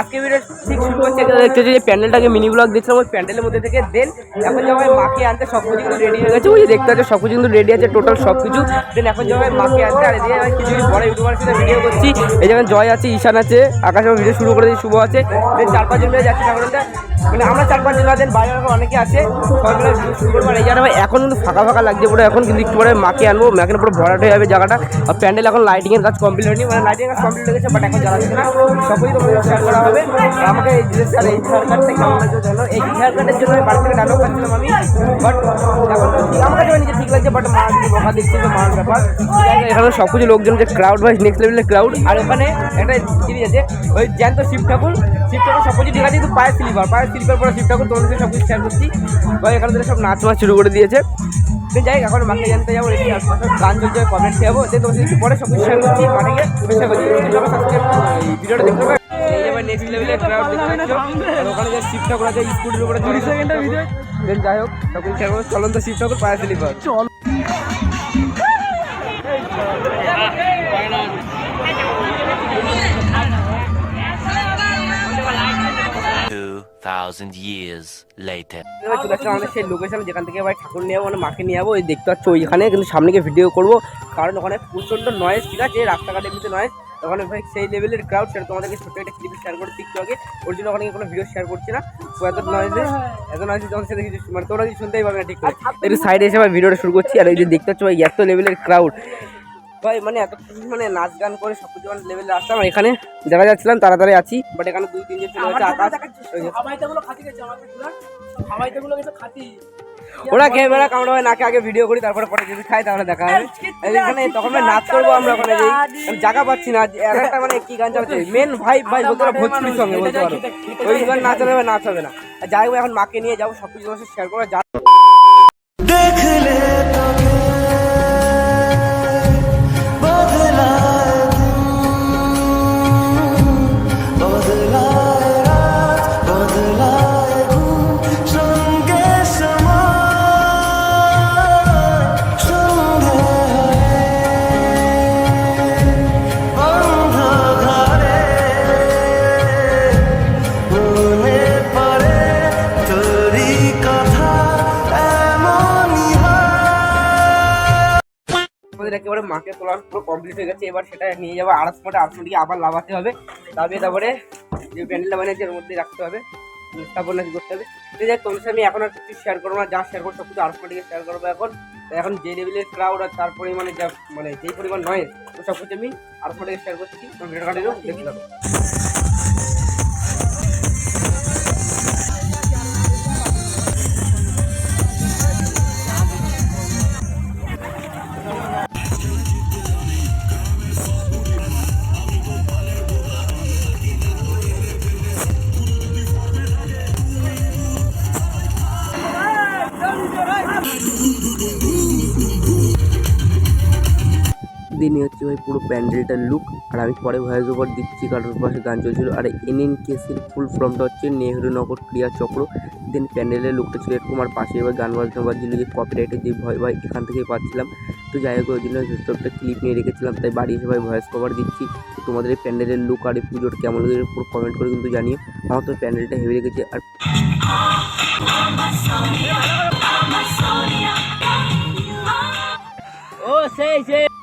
আজকে ভিডিও ঠিক শুরু করছে। দেখতে যে প্যান্ডেলটাকে মিনি ব্লগ দেখছিলাম ওই প্যান্ডেলের মধ্যে থেকে দেন এখন যাবে মাকে আনতে সব কিছু কিন্তু রেডি হয়ে গেছে। ওই দেখতে পাচ্ছে, সব কিছু কিন্তু রেডি আছে টোটাল সব কিছু। দেন এখন যাবে মাকে আনতে, আর এদিকে কিছু বড় ইউটিউবার সাথে ভিডিও করছি। এই যেমন জয় আছে, ঈশান আছে, আকাশ ভিডিও শুরু করে দিয়েছি, শুভ আছে। দেন চার পাঁচজন মিলে যাচ্ছি ঠাকুরটা মানে আমরা চার পাঁচজন না দেন বাইরে অনেকে আছে। সবাই শুরু করব। এই এখন কিন্তু ফাঁকা ফাঁকা লাগছে পুরো। এখন কিন্তু একটু পরে মাকে আনব। মাকে পুরো ভরাট হয়ে যাবে জায়গাটা। আর প্যান্ডেল এখন লাইটিং এর কাজ কমপ্লিট হয়নি। মানে লাইটিং এর কাজ কমপ্লিট হয়ে গেছে বাট এখন জ্বালাচ্ছে না। সবই তোমাদের শেয়ার করা হবে। আমাকে এই আর এই হেয়ার কাটটা কেমন এই হেয়ার কাটের জন্য বাড়ি থেকে ডায়লগ পাচ্ছিলাম আমি। বাট আমার কাছে ঠিক লাগছে বাট মা বকা দিচ্ছে তো মার ব্যাপার। এখানে সব কিছু লোকজন যে ক্রাউড ভাই নেক্সট লেভেলের ক্রাউড আর এখানে একটা জিনিস আছে, ওই জ্যান্ত শিব ঠাকুর। শিব ঠাকুর সব কিছু ঠিক আছে কিন্তু পায়ের স্লিপার পায়ের স্লিপার পরে শিব ঠাকুর তোমাদের সব কিছু শেয়ার করছি। এখানে সব নাচ মাছ শুরু করে দিয়েছে। তো যাই হোক, এখন মাকে জানতে যাব রেডি গান চলছে কমেন্ট যাব। যে তোমার সাথে পরে সব শেয়ার করছি মানে গিয়ে চেষ্টা করছি। সবাই সাবস্ক্রাইব ভিডিওটা দেখতে পাবে? নেক্সট লেভেলের ক্রাউড দেখতে পাচ্ছ। ওখানে যে স্কুটির উপরে চলে সেকেন্ডের ভিডিও দেন যাই হোক সব শেয়ার করব চলন্ত শিব ঠাকুর পায়ের স্লিপার চল। Two thousand years later. এবার চলে আসলাম আমাদের সেই লোকেশন যেখান থেকে এবার ঠাকুর নিয়ে যাব মানে মাকে নিয়ে যাব। ওই দেখতে পাচ্ছ ওইখানে কিন্তু সামনে গিয়ে ভিডিও করব। কারণ ওখানে প্রচণ্ড নয়েজ ঠিক আছে? রাস্তাঘাটে এমনিতে নয়েজ ওখানে ভাই সেই লেভেলের ক্রাউড সেটা তোমাদেরকে ছোটো একটা ক্লিপ শেয়ার করে একটু আগে। ওর জন্য ওখানে কোনো ভিডিও শেয়ার করছি না। তো এত নয়েজে এত নয়েজে তোমাদের সাথে কিছু মানে তোমরা কিছু শুনতেই পাবে না ঠিক করে। একটু সাইডে এসে আবার ভিডিওটা শুরু করছি। আর এই যে দেখতে পাচ্ছ ভাই এত লেভেলের ক্রাউড ভাই মানে এত মানে নাচ গান করে সব কিছু লেভেলে আসলাম। আর এখানে যারা যাচ্ছিলাম তাড়াতাড়ি আছি বাট এখানে দুই তিনজন চলে গেছে আকাশ। ওরা ক্যামেরা কামড়া হয় নাকে আগে ভিডিও করি তারপরে পরে যদি খাই তাহলে দেখা হবে। এখানে তখন নাচ করব আমরা ওখানে জায়গা পাচ্ছি না একটা মানে কি গান চালাচ্ছে। মেন ভাই ভাই বলতে পারো ভোজপুরির সঙ্গে বলতে পারো। ওই গান নাচ হবে নাচ হবে না। যাই হোক এখন মাকে নিয়ে যাব সব কিছু শেয়ার করব। যা আমাদের একেবারে মাকে তোলার পুরো কমপ্লিট হয়ে গেছে। এবার সেটা নিয়ে যাব আড়াস মাঠে আড়াস মাঠে আবার লাভাতে হবে। লাভিয়ে তারপরে যে প্যান্ডেলটা বানিয়েছে এর মধ্যে রাখতে হবে। স্থাপন করতে হবে। তো যাই তোমার আমি এখন আর কিছু শেয়ার করব না, যা শেয়ার করব সব কিছু আড়াস মাঠে শেয়ার করব এখন। এখন যে লেভেলের ক্রাউড আর তার পরিমাণে যা মানে যেই পরিমাণ নয় সব কিছু আমি আড়াস মাঠে শেয়ার করছি। তো ভিডিও কাটিয়ে দেখতে পাবো দিনই হচ্ছে ভাই পুরো প্যান্ডেলটার লুক আর আমি পরে ভয়েস ওভার দিচ্ছি কারণ পাশে গান চলছিল আর এন এন কেসির ফুল ফর্মটা হচ্ছে নেহরুনগর ক্রিয়া চক্র দেন প্যান্ডেলের লুকটা ছিল এরকম আর পাশে এবার গান বাজনা বাজছিল যে কপিরাইটের যে ভয় ভাই এখান থেকেই পাচ্ছিলাম তো যাই হোক ওই জন্য একটা ক্লিপ নিয়ে রেখেছিলাম তাই বাড়ি এসে ভাই ভয়েস কভার দিচ্ছি তোমাদের এই প্যান্ডেলের লুক আর এই পুজোর কেমন লেগেছে পুরো কমেন্ট করে কিন্তু জানিয়ে আমার তো প্যান্ডেলটা হেভি রেখেছে আর ও সেই সেই